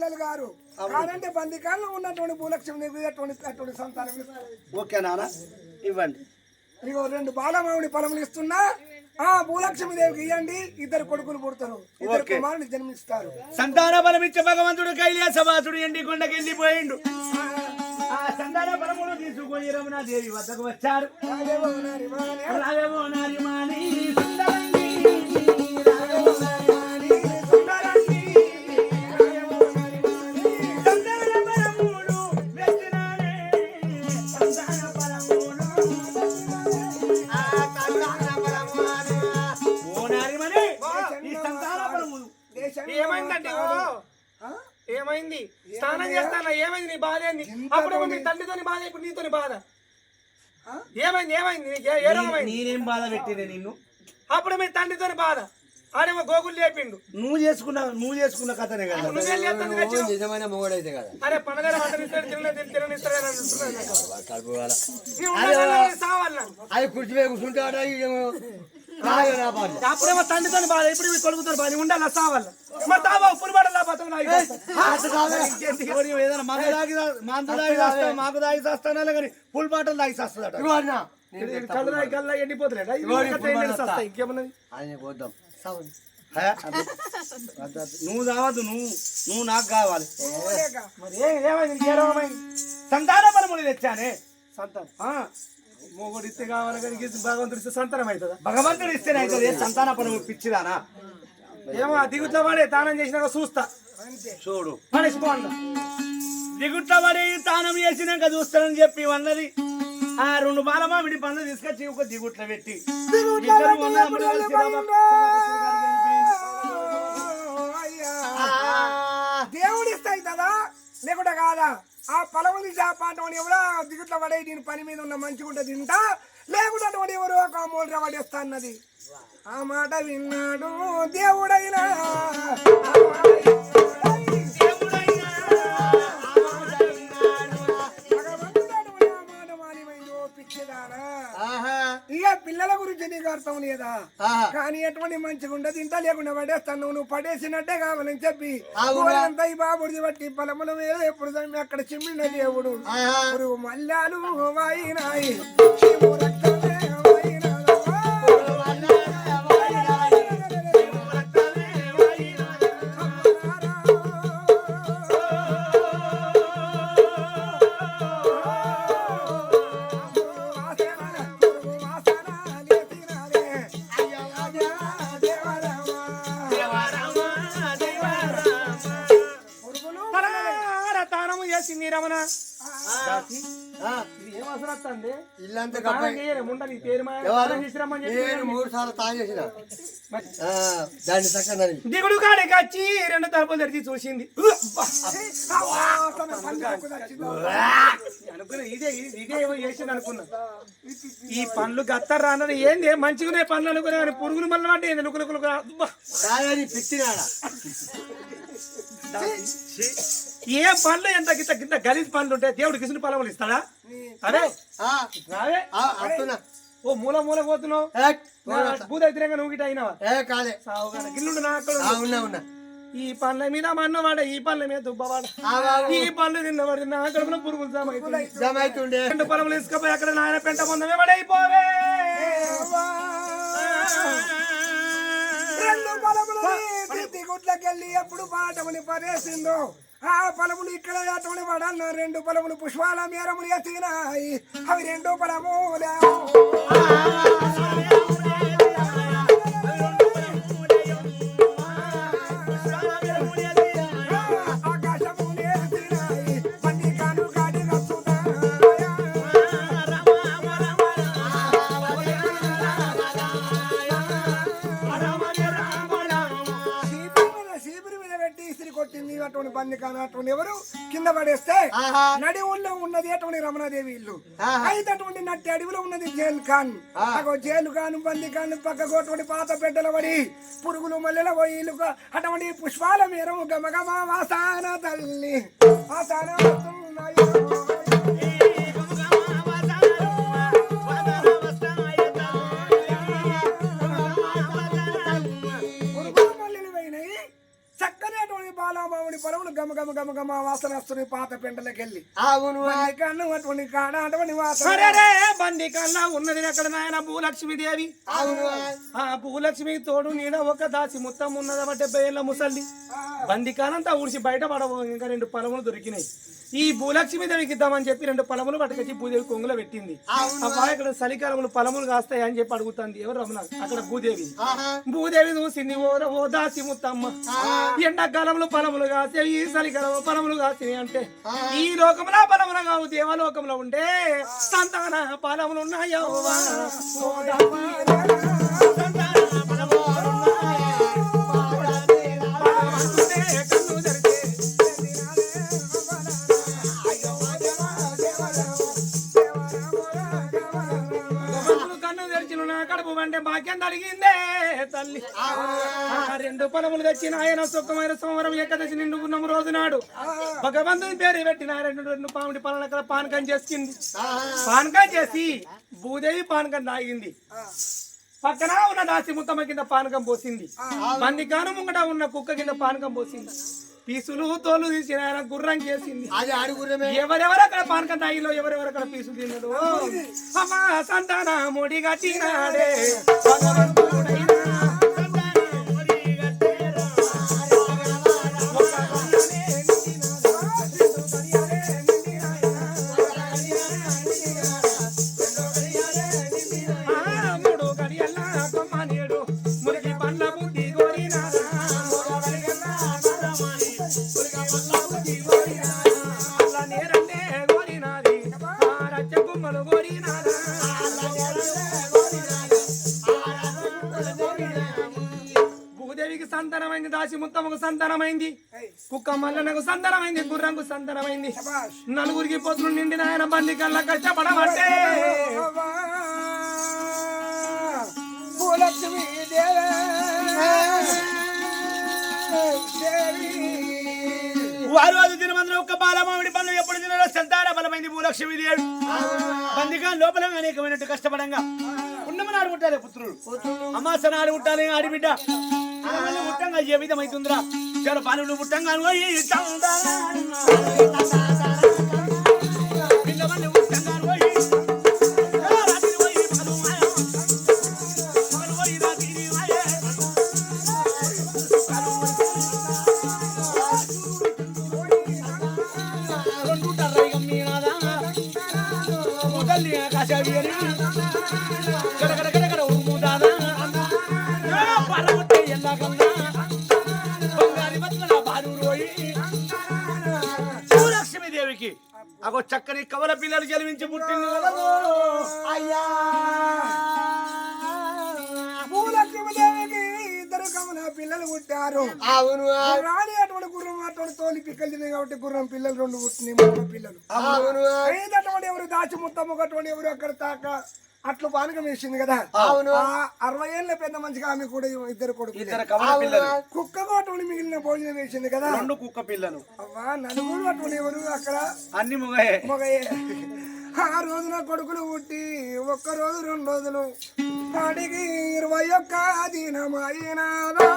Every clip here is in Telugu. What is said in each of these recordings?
పిల్లలు గారు. కాదంటే బందికాల్లో ఉన్నటువంటి భూలక్ష్మి అటువంటి అటువంటి సంతానం. ఓకే నాన్న ఇవ్వండి. ఇగో రెండు బాలమావుడి పొలములు ఇస్తున్నా ఆ భూలక్ష్మి దేవికి ఇవ్వండి ఇద్దరు కొడుకులు పుడతారు. ఇద్దరు. కుమారుని జన్మిస్తారు. సంతాన బలమిచ్చే భగవంతుడు కైలాసవాసుడు ఎండి కొండకి వెళ్ళిపోయిండు ఆ సంతాన బలమును తీసుకొని రమణాదేవి వద్దకు వచ్చారు. నారి ఏమైందండి? ఏమైంది? స్నానం చేస్తానా? ఏమైంది నీ బాధ ఏంది? అప్పుడేమో మీ తండ్రితోని బాధ ఇప్పుడు నీతోని బాధ. ఆ? ఏమైంది? ఏమైంది? నీకు ఏ- రోగమైంది నేనేం బాధ పెట్టినే నిన్ను? అప్పుడు మీ తండ్రితోని బాధ. ఆడేమో గోగులు లేపిండు. నువ్వు చేసుకున్న నువ్వు చేసుకున్న కథనే కదా? నిజమైన మొగడైతే కదా. అరే పండుగ నీ అది కుర్చీ కూర్చుంటాడ నా అప్పుడేమో తండ్రితోని బాధ. ఇప్పుడు కొడుకుతో బాధ. ఉండాలి సావాల. మరి తావా పులిబడలా బతుకు నాకు ఏదైనా మాకు దాగి మాకు దాగి చేస్తా మాకు దాగి చేస్తానా కానీ ఫుల్ బాటలు దాగి చేస్తుందట. కళ్ళు కళ్ళు ఇంకేమున్నది పోద్దాం. నువ్వు కావద్దు నువ్వు నువ్వు నాకు కావాలి. సంతాన బలములు తెచ్చానే. సంతానం. మొగుడు ఇస్తే కావాలి కానీ భగవంతుడు ఇస్తే సంతానం అవుతుందా? భగవంతుడు ఇస్తేనే అవుతుంది సంతాన బలము పిచ్చిదానా? ఏమో దిగుట్లో పడే దానం చేసినాక చూస్తా. చూడు. దిగుట్ల పడి తానం చేసినాక చూస్తానని చెప్పి అన్నది. ఆ రెండు బాల మామిడి పండ్లు తీసుకొచ్చి ఒక దిగుట్ల పెట్టి. ఇద్దరు ఉన్నదమ్ములు కలిసి రామ- అయ్యా. దేవుడు ఇస్తాయి కదా లేకుండా కాదా? ఆ పలగొంది చేప అటువంటి ఎవరో దిగుట్ల పడే దీని పని మీద ఉన్న మంచిగుంట తింటా లేకుండా అటువంటి ఎవరు ఒక మూల పడేస్తా అన్నది. ఆ మాట విన్నాడు దేవుడైనా. పిల్లల గురించి నీకు అర్థం లేదా? కానీ ఎటువంటి మంచిగా ఉండదు. ఇంత లేకుండా పడేస్తాను. నువ్వు పడేసినట్టే కావాలని చెప్పి ఊరంతా ఈ బాబుడిది బట్టి పొలముల మీద ఎప్పుడు అక్కడ చిమ్మిన దేవుడు. మల్లాలు వాయినాయి తానము చేసింది రమణ? ఇది ఏం అవసరం వస్తుంది? ఇల్లంతా తానం కప్పాయి చేయలే ముండ పేరు సార్లు తాను చేసిన. ఆ, దాన్ని చక్కదని దిగుడు కాడికి వచ్చి రెండు తలుపులు తెరిచి చూసింది. అనుకున్నా ఇదే ఇదే ఏమో చేసింది అనుకున్నా. ఈ పండ్లు గత్తర్ రానని ఏంది? మంచిగానే పండ్లు అనుకునే కానీ పురుగులు మళ్ళీ అంటే పిచ్చినాడ? ఏ పండ్లు ఎంత గిట్ట గిట్ట గలీజ్ పండ్లు ఉంటాయి? దేవుడు కిసిన పొలములు ఇస్తాడా? అదే ఆ, రావే. ఓ మూల మూల పోతున్నావు. భూత వ్యతిరేకంగా నువ్వు గిట్ట అయినావా? సావుగా గిల్లుండు నా అక్కడ ఉన్నా ఉన్నా. ఈ పండ్ల మీద మన్నవాడ ఈ పండ్ల మీద దుబ్బవాడ. ఈ పండ్లు తిన్నవాడు నా కడుపులో పురుగులు జమ అవుతుంది. జమ అవుతుండే రెండు పొలములు ఇసుకపోయి అక్కడ నాయన పెంట పొందమే పడైపోవే రెండు పొలములు దిగుట్లకెళ్ళి ఎప్పుడు పాటముని పరేసిందో ఆ పొలములు ఇక్కడ అటముని పడన్న రెండు పొలములు పుష్పాల మేరములు ఎత్తినాయి. అవి రెండు పొలములే అటువంటి బంది కాను అటువంటి ఎవరు? కింద పడేస్తే. నడి ఊళ్ళో ఉన్నది అటువంటి రమణాదేవి ఇల్లు. అయితే అటువంటి నట్టి అడవిలో ఉన్నది జైలు ఖాన్. అగో జైలు ఖాన్ బంది ఖాన్ పక్కకు పాత పెట్టెల పడి పురుగులు మల్లెల పోయిలు అటువంటి పుష్పాల మేరం గమగమ వాసాన తల్లి. వాసాన వస్తున్నాయి పాత పెంటలకు వెళ్ళి. అవును. కన్ను అటువంటి కాడ అటువంటి సరే బండి కన్నా ఉన్నది ఎక్కడ నాయన? భూలక్ష్మీదేవి అవును. ఆ భూలక్ష్మి తోడు నీడ ఒక దాసి మొత్తం ఉన్నది బట్టే బేళ్ళ ముసల్ది. బండి కానంతా ఊడిసి బయట పడవు ఇంకా రెండు పొలములు దొరికినాయి. ఈ భూలక్ష్మి దేవికి ఇద్దామని చెప్పి రెండు పొలములు పట్టుకొచ్చి భూదేవి కొంగులో పెట్టింది. అబ్బా ఇక్కడ చలికాలములు పొలములు కాస్తాయి అని చెప్పి అడుగుతుంది. ఎవరు రమణ? అక్కడ భూదేవి. భూదేవి చూసింది ఓర ఓ దాసి ముత్తమ్మ. ఎండాకాలంలో పొలములు కాసే ఈ చలికాలంలో పొలములు కాసినాయి అంటే ఈ లోకంలో పొలములు కావు దేవలోకంలో ఉంటే సంతాన పొలములు ఉన్నాయో కడుపు అంటే తల్లి? రెండు పొలములు తెచ్చిన ఆయన సుఖమైన సంవరం ఏకదశి నిండుకున్న రోజు నాడు భగవంతుని పేరు పెట్టిన రెండు రెండు పాముడి పొలాల పానకం చేసుకుంది. పానకం చేసి భూదేవి పానకం తాగింది. పక్కన ఉన్న దాసి ముత్తమ్మ కింద పానకం పోసింది. బందికాను ముంగట ఉన్న కుక్క కింద పానకం పోసింది. పీసులు తోలు తీసి ఆయన గుర్రం చేసింది. అది అడుగురమే ఎవరెవరు అక్కడ పానకం తాగిలో ఎవరెవరు అక్కడ పీసులు తిన్నాడు అమ్మా సంతాన ముడి భగవంతుడైనా సంతానమైంది. కుక్క మల్లనకు సంతానమైంది గుర్రంకు సంతానమైంది. నలుగురికి పొద్దులు నిండిన ఆయన బండి కల్లా కష్టపడమంటే. భూలక్ష్మి వారు అది తినమందులో ఒక్క బాలమామిడి పనులు ఎప్పుడు తినలో సంతాన బలమైంది భూలక్ష్మి దేవి బందిగా లోపల అనేకమైనట్టు కష్టపడంగా. ఉన్నమని నాడు పుట్టాలి పుత్రుడు. అమాస నాడు పుట్టాలి ఆడిబిడ్డ. ముట్టంగా ఏ విధం అవుతుందిరా చల పనులు అగో చక్కని కవల పిల్లలు జన్మించి పుట్టింది. అయ్యా. పిల్లలు పుట్టారు. అవును. రాణి అటువంటి గుర్రం అటువంటి తోలి పిక్కలు తిన్నాయి కాబట్టి గుర్రం పిల్లలు రెండు పుట్టినాయి మగ పిల్లలు. అవును. అటువంటి ఎవరు దాచి ముత్తమ్మ అటువంటి ఎవరు అక్కడ తాక అట్లు పానకం వేసింది కదా. అవును. అరవై ఏళ్ళ పెద్ద మంచిగా ఆమె కూడా ఇద్దరు కొడుకు కుక్కకు అటువంటి మిగిలిన భోజనం వేసింది కదా. రెండు కుక్క పిల్లలు. అవ్వా నలుగురు అటువంటి ఎవరు అక్కడ? అన్ని మొగయే. మగయే. ఆ రోజున కొడుకులు పుట్టి ఒక్క రోజు రెండు రోజులు. వాడికి ఇరవై ఒక్క దినమైనాదో?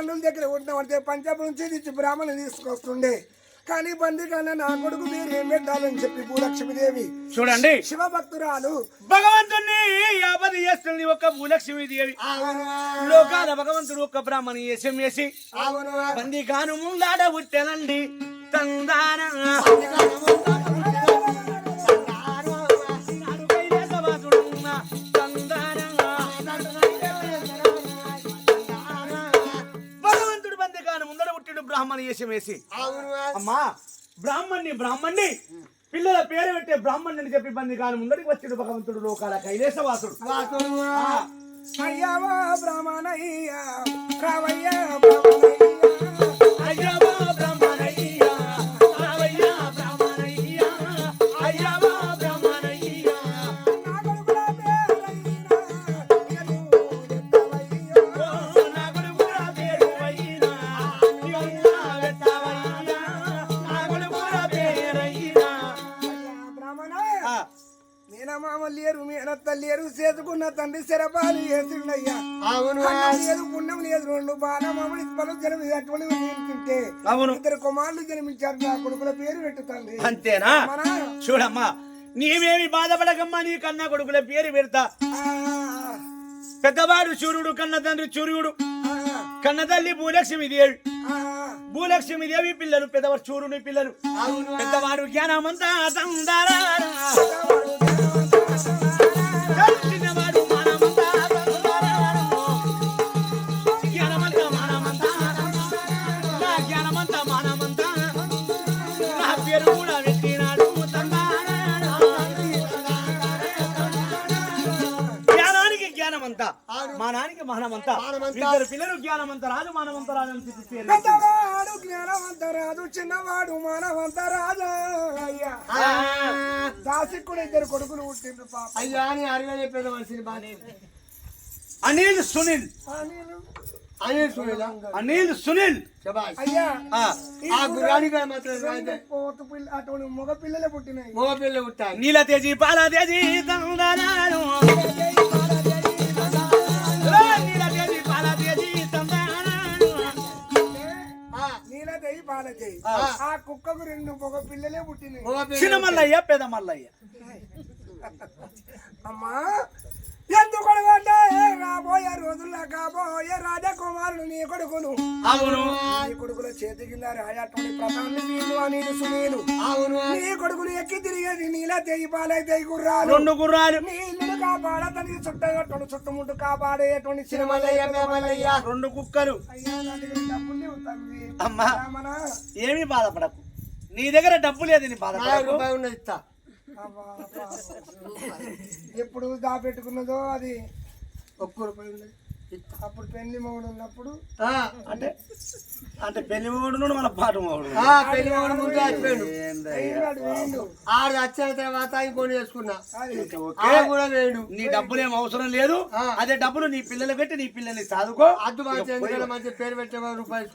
తండ్రుల దగ్గర పడితే పంచాబ్ నుంచి తెచ్చి బ్రాహ్మణులు తీసుకొస్తుండే. కానీ బంది కన్నా నా కొడుకు మీరు ఏం పెట్టాలని చెప్పి భూలక్ష్మీదేవి చూడండి. శివభక్తురాలు. భగవంతుణ్ణి యాపది చేస్తుంది ఒక భూలక్ష్మి దేవి. అవును? లోకాల భగవంతుడు ఒక బ్రాహ్మణి వేషం వేసి బంది కాను ముందాడ పుట్టెనండి తందాన? బ్రాహ్మణి వేషం వేసి. అవును అమ్మా బ్రాహ్మణ్ణి బ్రాహ్మణ్ణి. పిల్లల పేరు పెట్టే బ్రాహ్మణ్ణి అని చెప్పి బంది కాను ముందడికి వచ్చిడు భగవంతుడు లోకాల కైలేసవాసుడు అయ్యావా బ్రాహ్మణయ్యా. రావయ్యా బ్రాహ్మణయ్యా, శరపాలు వేసిండయ్యా అవును. అన్నం లేదు పుణ్యం లేదు రెండు బాలమామడి పలు జన్మ అటువంటి తింటే? అవును. ఇద్దరు కుమారులు జన్మించారు నా కొడుకుల పేరు పెట్టు తండ్రి. అంతేనా? చూడమ్మా నీవేమి బాధపడకమ్మా నీ కన్నా కొడుకుల పేరు పెడతా. పెద్దవాడు సూర్యుడు కన్న తండ్రి సూర్యుడు. కన్న తల్లి భూలక్ష్మి దేవి. భూలక్ష్మి దేవి పిల్లలు పెద్దవాడు సూర్యుని పిల్లలు. పెద్దవాడు జ్ఞానమంతా తందారా జ్ఞానానికి జ్ఞానమంతా మానానికి మానమంతా. ఇద్దరు పిల్లలు జ్ఞానమంత రాజు మానవంత రాజు అని. పెద్దవాడు జ్ఞానవంత రాదు చిన్నవాడు మానవంత రాజా. అయ్యా. దాసికి కూడా ఇద్దరు కొడుకులు పుట్టిండ్రు పాప. అయ్యా అని అడిగా చెప్పేది మనిషిని బాగా అనిల్ సునీల్. అనిల్ సునీల్? అయ్యా ఆ, ఆ గుర్రానికి మాత్రం పోతు పిల్ల అటువంటి మగ పిల్లలే పుట్టినాయి. మగ పిల్ల ఉంటాయి నీల తేజీ పాల తేజీ తందనాను. ఓ, నీల తేజీ పాల తేజీ. నీలదేవి పాలదేవి ఆ. ఆ కుక్కకు రెండు మగ పిల్లలే పుట్టినాయి. చిన్న మల్లయ్య పెద్ద మల్లయ్య అమ్మా ఎందుకు అంటే రాబోయే రోజుల్లో కాబోయే రాజకుమారుడు నీ కొడుకును. అవును. నీ కొడుకుల చేతి కింద రాయటువంటి ప్రధాని వీళ్ళు అనిలు సునీలు అవును. నీ కొడుకులు ఎక్కి తిరిగేది నీలా తెగి పాలైతే గుర్రాలు రెండు గుర్రాలు. నీ ఇల్లును కాపాడ తనకి చుట్టగట్టుడు చుట్టుముట్టు కాపాడేటువంటి సినిమాలయ్య మల్లయ్య రెండు కుక్కలు. అయ్యా నా దగ్గర డబ్బులు లేవు తండ్రి. అమ్మా. ఏమీ బాధపడకు. నీ దగ్గర డబ్బు లేదు నీ రూపాయలు ఉన్నది ఇస్తా. ఎప్పుడు దాపెట్టుకున్నదో అది ఒక్క రూపాయి అప్పుడు పెళ్ళి మొగుడు ఉన్నప్పుడు అంటే అంటే పెళ్ళి మొగుడు మన పాట మొగుడు ఆ, పెళ్ళి వాడు ముందు చచ్చిపోయాడు వేయండు. ఆడు వచ్చిన తర్వాత ఇంకొని చేసుకున్నా. కూడా వేడు నీ డబ్బులు ఏం అవసరం లేదు. అదే డబ్బులు నీ పిల్లలు పెట్టి నీ పిల్లల్ని చదువుకో అద్దు మంచి మంచి పేరు పెట్టే రూపాయలు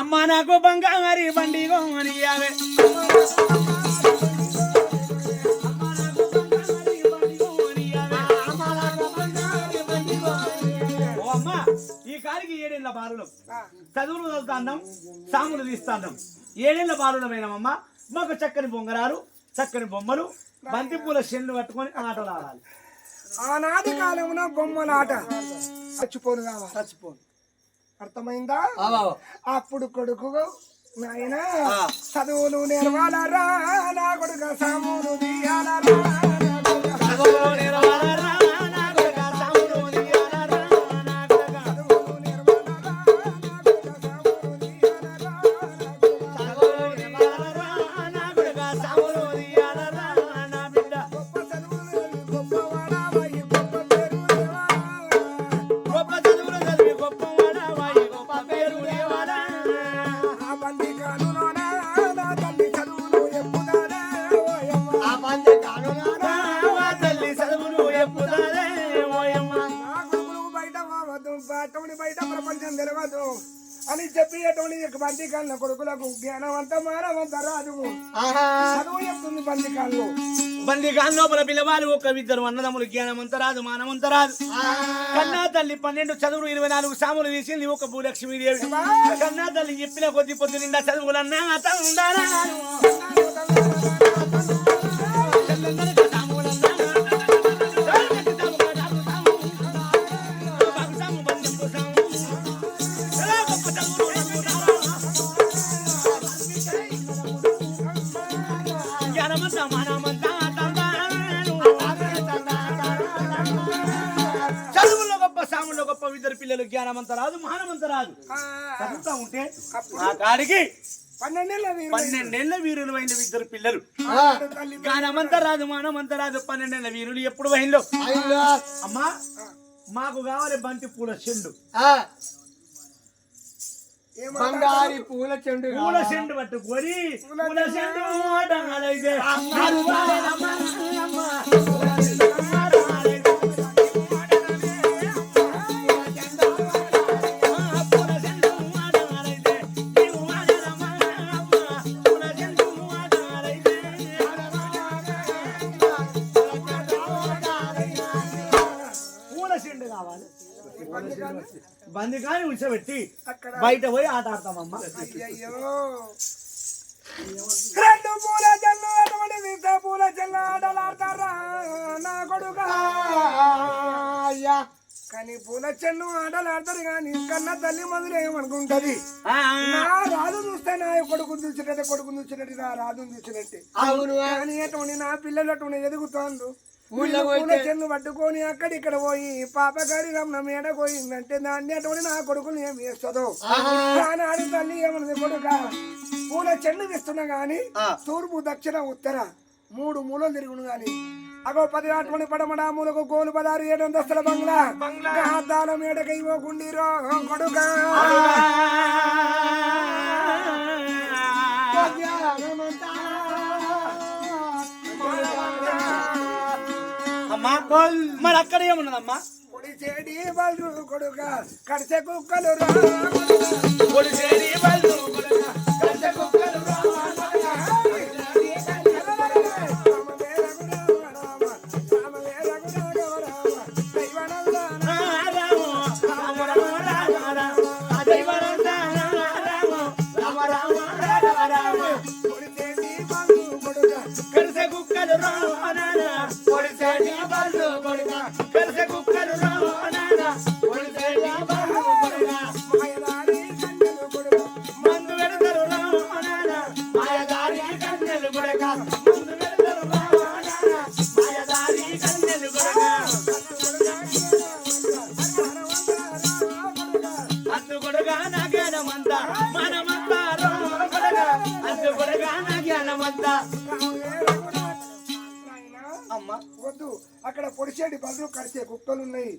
అమ్మ నాకు బంగారి బండి గోమని ఈ కారికి ఏడేళ్ళ బాలులం. చదువులు చదువుతాన్నాం సాములు తీస్తాన్నాం ఏడేళ్ళ బాలులమైనమమ్మ మాకు చక్కని బొంగరాలు చక్కని బొమ్మలు బంతి పూల చెన్లు కట్టుకొని ఆటలు ఆడాలి ఆనాటి కాలమున బొమ్మలాట. చచ్చిపోను కావా? చచ్చిపోను. అర్థమైందా? అప్పుడు కొడుకు నాయన చదువులు నేర్వాలరా? నా కొడుకు సాములు తీయాలరా? ప్రపంచం తెలియదు అని చెప్పి అటువంటి బందికాళ్ళ కొడుకులకు జ్ఞానవంత మానవంత రాదు చదువు చెప్తుంది బందికాళ్ళు బందిగాన్ లోపల పిల్లవాళ్ళు ఒక ఇద్దరు అన్నదమ్ములు జ్ఞానమంత రాదు మానవంత రాదు కన్నా తల్లి పన్నెండు చదువులు ఇరవై నాలుగు సాములు తీసింది ఒక భూలక్ష్మీదేవి. కన్నా తల్లి చెప్పిన కొద్ది పొద్దు నిండా చదువులన్నా అతను ఉండాలా? జ్ఞానమంత రాదు మానమంత రాదు. చదువుతా ఉంటే ఆ కాడికి పన్నెండేళ్ళ వీరులు అయిన ఇద్దరు పిల్లలు. జ్ఞానమంత రాదు మానమంత రాదు పన్నెండేళ్ళ వీరులు ఎప్పుడు అయ్యో అమ్మా మాకు కావాలి బంతి పూల చెండు? బంగారి పూల చెండు పూల చెండు పట్టుకొని పూల చెండు. బందికాని ఉంచబెట్టి అక్కడ బయట పోయి ఆట ఆడతామమ్మా. అయ్యయ్యో. రెండు పూల చెల్లు అటువంటి వింత పూల చెల్ల ఆటలాడతారా? నా కొడుకా. అయ్యా. కానీ పూల చెల్లు ఆటలాడతారు కానీ కన్నా తల్లి మొదలు ఏమనుకుంటది? ఆ, నా రాజు చూస్తే నా కొడుకు చూసినట్టే కొడుకు చూసినట్టు నా రాజు చూసినట్టే. అవును. కానీ అటువంటి నా పిల్లలు అటువంటి ఎదుగుతోండు చెన్ను పట్టుకొని అక్కడిక్కడ పోయి పాపగారి రమణ మేడ పోయిందంటే దాన్ని అటువంటి నా కొడుకుని ఏం చేస్తుందో? ఆనాడు తల్లి ఏమన్నది కొడుక? పూల చెన్ను తెస్తున్నా గాని తూర్పు దక్షిణ ఉత్తర మూడు మూలలు తిరుగును గాని. అగో పది అటువంటి పడమడ మూలకు గోలు పదారు ఏడు అంతస్తుల బంగ్లా. అద్దాల మేడకై పోకుండిరో కొడుక. మరి అక్కడ ఏమున్నదమ్మా? పొడి చెడి కొడుక కడిసె కుక్కలు రా. పొడిసేరి వాళ్ళు కొడక, కట్టె కుక్కలు కలిసే కుక్కలు రా నాన్న, పొడిసేరి వాళ్ళు కొడక, కలిసే కుక్క అక్కడ పొడిచేటి బదులు కడిచే కుక్కలు ఉన్నాయి